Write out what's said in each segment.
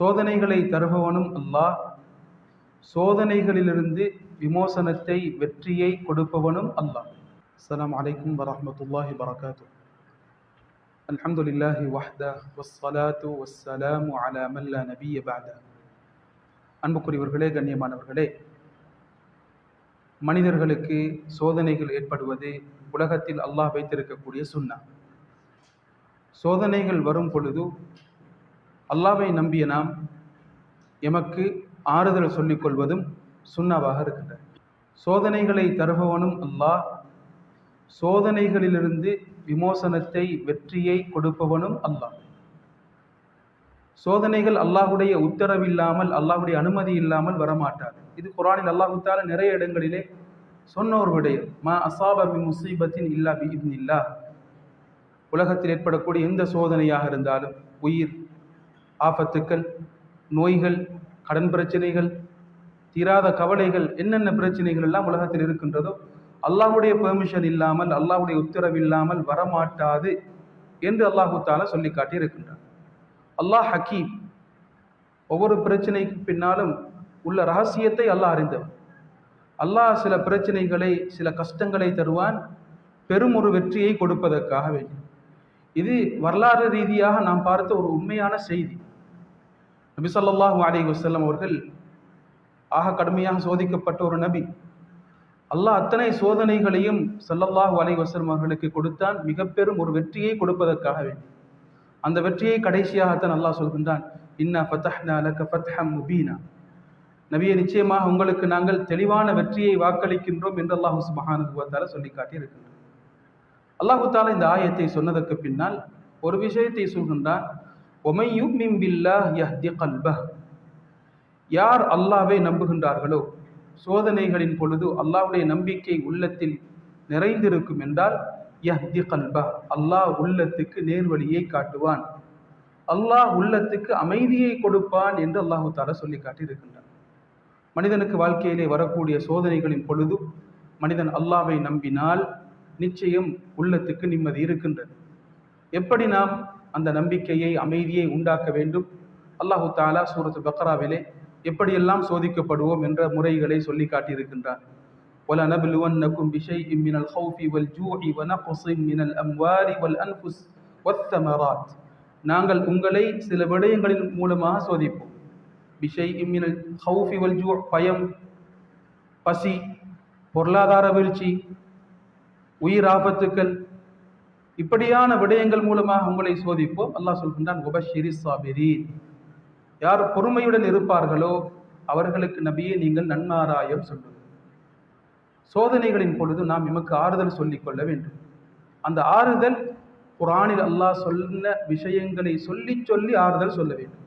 சோதனைகளை தருபவனும் அல்லாஹ். சோதனைகளிலிருந்து விமோசனத்தை வெற்றியை கொடுப்பவனும் அல்லாஹ். அஸ்லாம் அலைக்கும் வரமத்துல்லாஹி வரகாத்து அல்ஹம்துலில்லாஹி வஹ்தா வஸ்ஸலாத்து வஸ்ஸலாமு அலா மன் லா நபிய பஅதா. அன்புக்குரியவர்களே கண்ணியமானவர்களே மனிதர்களுக்கு சோதனைகள் ஏற்படுவது உலகத்தில் அல்லாஹ் வைத்திருக்கக்கூடிய சுண்ணா சோதனைகள் வரும் பொழுது அல்லாவை நம்பிய நாம் எமக்கு ஆறுதல் சொல்லிக் கொள்வதும் சுண்ணாவாக இருக்கின்றது சோதனைகளை தருபவனும் அல்லாஹ். சோதனைகளிலிருந்து விமோசனத்தை வெற்றியை கொடுப்பவனும் அல்லாஹ். சோதனைகள் அல்லாஹுடைய உத்தரவில்லாமல் அல்லாஹுடைய அனுமதி இல்லாமல் வரமாட்டார் இது குரானில் அல்லாஹுத்தால நிறைய இடங்களிலே சொன்ன ஒரு விடயம் மா அசாப முசீபத்தின் இல்லா பி இல்லா உலகத்தில் ஏற்படக்கூடிய எந்த சோதனையாக இருந்தாலும் உயிர் ஆபத்துக்கள் நோய்கள் கடன் பிரச்சனைகள் தீராத கவலைகள் என்னென்ன பிரச்சனைகள் எல்லாம் உலகத்தில் இருக்கின்றதோ அல்லாஹுடைய பெர்மிஷன் இல்லாமல் அல்லாஹுடைய உத்தரவு இல்லாமல் வரமாட்டாது என்று அல்லாஹு தாலா சொல்லி காட்டி இருக்கின்றார் அல்லாஹ் ஹக்கீம் ஒவ்வொரு பிரச்சனைக்கு பின்னாலும் உள்ள ரகசியத்தை அல்லாஹ் அறிந்தவன். அல்லாஹ் சில பிரச்சனைகளை சில கஷ்டங்களை தருவான் பெரும் ஒரு வெற்றியை கொடுப்பதற்காக வேண்டும் இது வரலாறு ரீதியாக நாம் பார்த்த ஒரு உண்மையான செய்தி. நபிசல்லாஹு அலி வசல்லம் அவர்கள் ஆக கடுமையாக சோதிக்கப்பட்ட ஒரு நபி. அல்லாஹ் அத்தனை சோதனைகளையும் சல்லல்லாஹு அலைஹி வஸல்லம் அவர்களுக்கு கொடுத்தான். மிக பெரும் ஒரு வெற்றியை கொடுப்பதற்காக வேண்டும் அந்த வெற்றியை கடைசியாகத்தான் அல்லாஹ் சொல்கின்றான் இன்னா ஃபதஹ்னா லக ஃபத்ஹம் முபீனா. நபியை நிச்சயமாக உங்களுக்கு நாங்கள் தெளிவான வெற்றியை வாக்களிக்கின்றோம் என்று அல்லாஹு சுப்ஹானஹு சொல்லி காட்டியிருக்கின்றோம் அல்லாஹு தாலா இந்த ஆயத்தை சொன்னதற்கு பின்னால் ஒரு விஷயத்தை சொல்கின்றான் ஒமை யுமின் யஹ்தி கல்பஹ் யார் அல்லாவை நம்புகின்றார்களோ சோதனைகளின் பொழுது அல்லாவுடைய நம்பிக்கை உள்ளத்தில் நிறைந்திருக்கும் என்றால் யஹ்தி கல்பா அல்லாஹ் உள்ளத்துக்கு நேர்வழியை காட்டுவான். அல்லாஹ் உள்ளத்துக்கு அமைதியை கொடுப்பான் என்று அல்லாஹு தாலா சொல்லி காட்டியிருக்கின்றான் மனிதனுக்கு வாழ்க்கையிலே வரக்கூடிய சோதனைகளின் பொழுது மனிதன் அல்லாவை நம்பினால் நிச்சயம் உள்ளத்துக்கு நிம்மதி இருக்கின்றது. எப்படி நாம் அந்த நம்பிக்கையை அமைதியை உண்டாக்க வேண்டும் அல்லாஹு தாலா சூரத்து பக்ராவிலே எப்படியெல்லாம் சோதிக்கப்படுவோம் என்ற முறைகளை சொல்லி காட்டியிருக்கின்றான் وَلَنَبْلُوَنَّكُمْ بِشَيْءٍ مِّنَ الْخَوْفِ وَالْجُوعِ وَنَقْصٍ مِّنَ الْأَمْوَالِ وَالْأَنفُسِ وَالثَّمَرَاتِ நாங்கள் உங்களை சில விடயங்களின் மூலமாக சோதிப்போம் பிஷை இம்மினல் ஹவுஃபி வல் ஜூ பயம் பசி பொருளாதார வீழ்ச்சி உயிர் ஆபத்துக்கள் இப்படியான விடயங்கள் மூலமாக உங்களை சோதிப்போம். அல்லாஹ் சொல்கின்றான் உபஷிரி சாபிரி யார் பொறுமையுடன் இருப்பார்களோ அவர்களுக்கு நபியே நீங்கள் நன்மாராயம் சொல்லுங்கள் சோதனைகளின் பொழுது நாம் எமக்கு ஆறுதல் சொல்லிக் கொள்ள வேண்டும். அந்த ஆறுதல் குரானில் அல்லாஹ் சொன்ன விஷயங்களை சொல்லி சொல்லி ஆறுதல் சொல்ல வேண்டும்.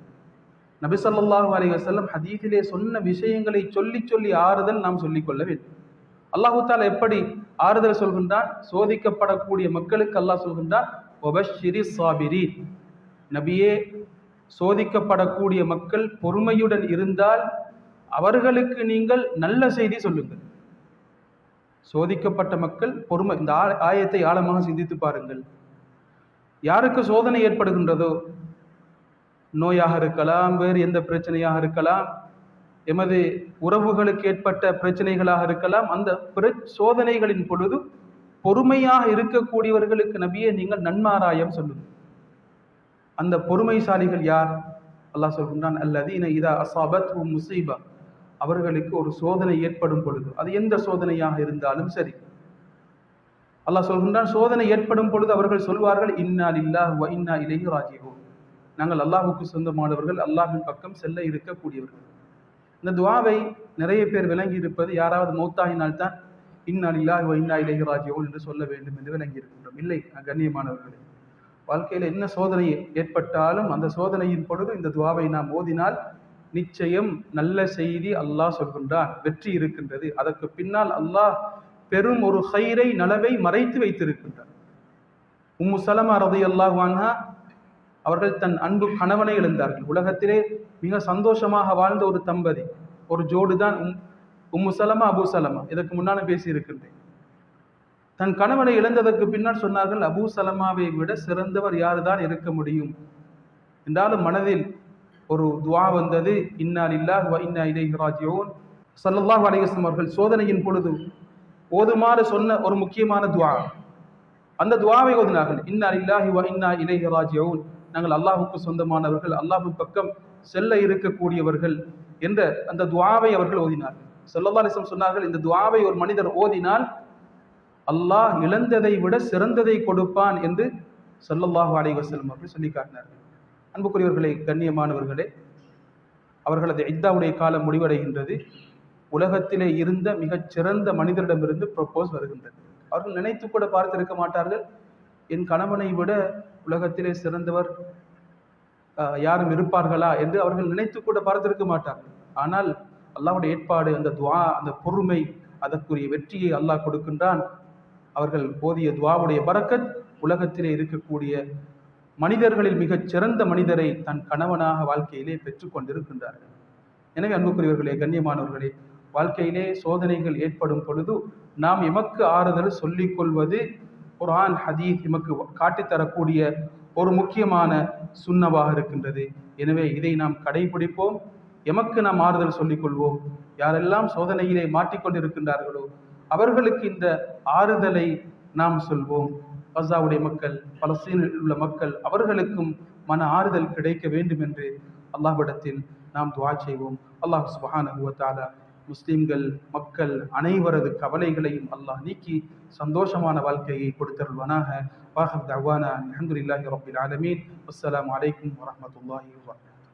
நபி ஸல்லல்லாஹு அலைஹி வஸல்லம் ஹதீஸிலே சொன்ன விஷயங்களை சொல்லி சொல்லி ஆறுதல் நாம் சொல்லிக் கொள்ள வேண்டும். அல்லாஹு எப்படி ஆறுதல் சொல்கின்றான்? சோதிக்கப்படக்கூடிய மக்களுக்கு அல்லாஹ் சொல்கின்றான் ஒபஷிரி சாபிரி நபியே சோதிக்கப்படக்கூடிய மக்கள் பொறுமையுடன் இருந்தால் அவர்களுக்கு நீங்கள் நல்ல செய்தி சொல்லுங்கள். சோதிக்கப்பட்ட மக்கள் பொறுமை இந்த ஆயத்தை ஆழமாக சிந்தித்து பாருங்கள். யாருக்கு சோதனை ஏற்படுகின்றதோ? நோயாக இருக்கலாம் வேறு எந்த பிரச்சனையாக இருக்கலாம் எமது உறவுகளுக்கு ஏற்பட்ட பிரச்சனைகளாக இருக்கலாம் அந்த பிர- சோதனைகளின் பொழுது பொறுமையாக இருக்கக்கூடியவர்களுக்கு நபியே நீங்கள் நன்மாராயம் சொல்லுங்கள் அந்த பொறுமைசாலிகள் யார்? அல்லாஹ் சொல்கின்றான் அல்லதீன இதா அசாபத் முசீபா. அவர்களுக்கு ஒரு சோதனை ஏற்படும் பொழுது. அது எந்த சோதனையாக இருந்தாலும் சரி. அல்லாஹ் சொல்கின்றான் சோதனை ஏற்படும் பொழுது அவர்கள் சொல்வார்கள் இன்னா இல்லா வ இன்னா இலைஹி ராஜீவோ நாங்கள் அல்லாஹுக்கு சொந்தமானவர்கள் அல்லாஹின் பக்கம் செல்ல இருக்கக்கூடியவர்கள். இந்த துவாவை நிறைய பேர் விளங்கி இருப்பது யாராவது மௌத்தாகினால் தான் இன்னா லில்லாஹ் இன்னா என்று சொல்ல வேண்டும் என்று விளங்கி இருக்கின்றோம் இல்லை கண்ணியமானவர்களே வாழ்க்கையில் என்ன சோதனை ஏற்பட்டாலும் அந்த சோதனையின் பொழுது இந்த துவாவை நாம் ஓதினால் நிச்சயம் நல்ல செய்தி அல்லாஹ் சொல்கின்றான் வெற்றி இருக்கின்றது. அதற்கு பின்னால் அல்லாஹ் பெரும் ஒரு ஹைரை நலவை மறைத்து வைத்திருக்கின்றான். உம்மு சலமா ரதி அல்லாஹ் அவர்கள் தன் அன்பு கணவனை இழந்தார்கள் உலகத்திலே மிக சந்தோஷமாக வாழ்ந்த ஒரு தம்பதி ஒரு ஜோடு தான் உம் உம்மு சலமா அபு சலமா. இதற்கு முன்னால பேசியிருக்கின்றேன். தன் கணவனை இழந்ததற்கு பின்னால் சொன்னார்கள் அபூ சலமாவை விட சிறந்தவர் யாருதான் இருக்க முடியும்? என்றாலும் மனதில் ஒரு துவா வந்தது இன்னால் லில்லாஹ் இன்னா இலைஹி ராஜிஊன். ஸல்லல்லாஹு அலைஹி அவர்கள் சோதனையின் பொழுது ஓதுமாறு சொன்ன ஒரு முக்கியமான துவா. அந்த துவாவை ஓதினார்கள் இன்னா இல்லாஹி வ இன்னா இலைஹி ராஜிஊன். நாங்கள் அல்லாஹுக்கு சொந்தமானவர்கள் அல்லாஹு பக்கம் செல்ல இருக்கக்கூடியவர்கள் என்ற அந்த துவாவை அவர்கள் ஓதினார்கள். ஸல்லல்லாஹு சொன்னார்கள் இந்த துவாவை ஒரு மனிதர் ஓதினால் அல்லாஹ் இழந்ததை விட சிறந்ததை கொடுப்பான் என்று சொல்லல்லாஹு அலைவசல்லம் வஸல்லம் அவர்கள் சொல்லி காட்டினார்கள். அன்புக்குரியவர்களே கண்ணியமானவர்களே அவர்களது இத்தாவுடைய காலம் முடிவடைகின்றது. உலகத்திலே இருந்த மிகச் சிறந்த மனிதரிடமிருந்து ப்ரப்போஸ் வருகின்றது. அவர்கள் நினைத்து கூட பார்த்திருக்க மாட்டார்கள். என் கணவனை விட உலகத்திலே சிறந்தவர் யாரும் இருப்பார்களா என்று அவர்கள் நினைத்து கூட பார்த்திருக்க மாட்டார்கள் ஆனால் அல்லாவுடைய ஏற்பாடு அந்த துவா அந்த பொறுமை அதற்குரிய வெற்றியை அல்லாஹ் கொடுக்கின்றான். அவர்கள் போதிய துவாவுடைய பறக்கத் உலகத்திலே இருக்கக்கூடிய மனிதர்களில் மிகச் சிறந்த மனிதரை தன் கணவனாக வாழ்க்கையிலே பெற்றுக்கொண்டிருக்கின்றார்கள் எனவே அன்புக்குரியவர்களே கண்ணியமானவர்களே வாழ்க்கையிலே சோதனைகள் ஏற்படும் பொழுது நாம் எமக்கு ஆறுதல் சொல்லிக் கொள்வது குரான் ஹதீஸ் எமக்கு காட்டித் தரக்கூடிய ஒரு முக்கியமான சுண்ணவாக இருக்கின்றது. எனவே இதை நாம் கடைபிடிப்போம். எமக்கு நாம் ஆறுதல் சொல்லிக் கொள்வோம். யாரெல்லாம் சோதனையிலே மாட்டிக்கொண்டிருக்கின்றார்களோ அவர்களுக்கு இந்த ஆறுதலை நாம் சொல்வோம். கசாவுடைய மக்கள் பலஸ்தீனில் உள்ள மக்கள் அவர்களுக்கும் மன ஆறுதல் கிடைக்க வேண்டும் என்று அல்லாஹ்விடத்தில் நாம் துவா செய்வோம். அல்லாஹ் சுபஹான முஸ்லிம்கள் மக்கள் அனைவரது கவலைகளையும் அல்லாஹ் நீக்கி சந்தோஷமான வாழ்க்கையை கொடுத்தருள்வனாக. வாஹர் தவானா அல்ஹம்துலில்லாஹி ரப்பில் ஆலமீன். அஸ்ஸலாமு அலைக்கும் வரஹ்மத்துல்லாஹி